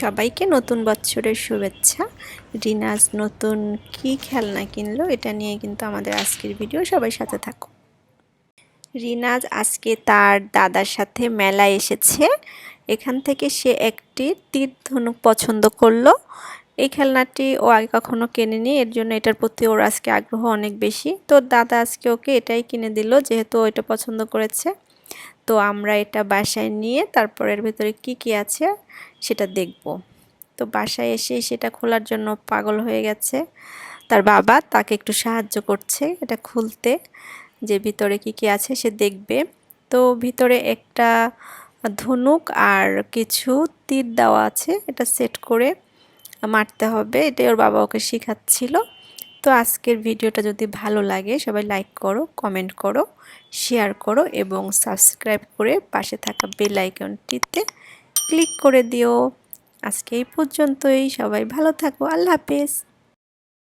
সবাইকে নতুন বছরের শুভেচ্ছা। রিনাজ নতুন কি খেলনা কিনলো এটা নিয়ে কিন্তু আমাদের আজকের ভিডিও, সবাই সাথে থাকো। রিনাজ আজকে তার দাদার সাথে মেলায় এসেছে। এখান থেকে সে একটি তীর ধনুক পছন্দ করল। এই খেলনাটি ও আগে কখনো কেনেনি, এর জন্য এটার প্রতি ওর আজকে আগ্রহ অনেক বেশি। তো দাদা আজকে ওকে এটাই কিনে দিল, যেহেতু ও এটা পছন্দ করেছে। তো আমরা এটা বাসায় নিয়ে তারপর এর ভেতরে কি কি আছে সেটা দেখব। তো বাসায় এসে সেটা খোলার জন্য পাগল হয়ে গেছে। তার বাবা তাকে একটু সাহায্য করছে এটা খুলতে, যে ভিতরে কি কি আছে সে দেখবে। তো ভিতরে একটা ধনুক আর কিছু তীর দেওয়া আছে, এটা সেট করে মারতে হবে। এটাই ওর বাবা ওকে শেখাচ্ছিল। তো আজকের ভিডিওটা যদি ভালো লাগে, সবাই লাইক করো কমেন্ট করো শেয়ার করো এবং সাবস্ক্রাইব করে পাশে থাকা বেল আইকনটিতে ক্লিক করে দিও। আজকে এই পর্যন্তই, সবাই ভালো থাকো, আল্লাহ হাফেজ।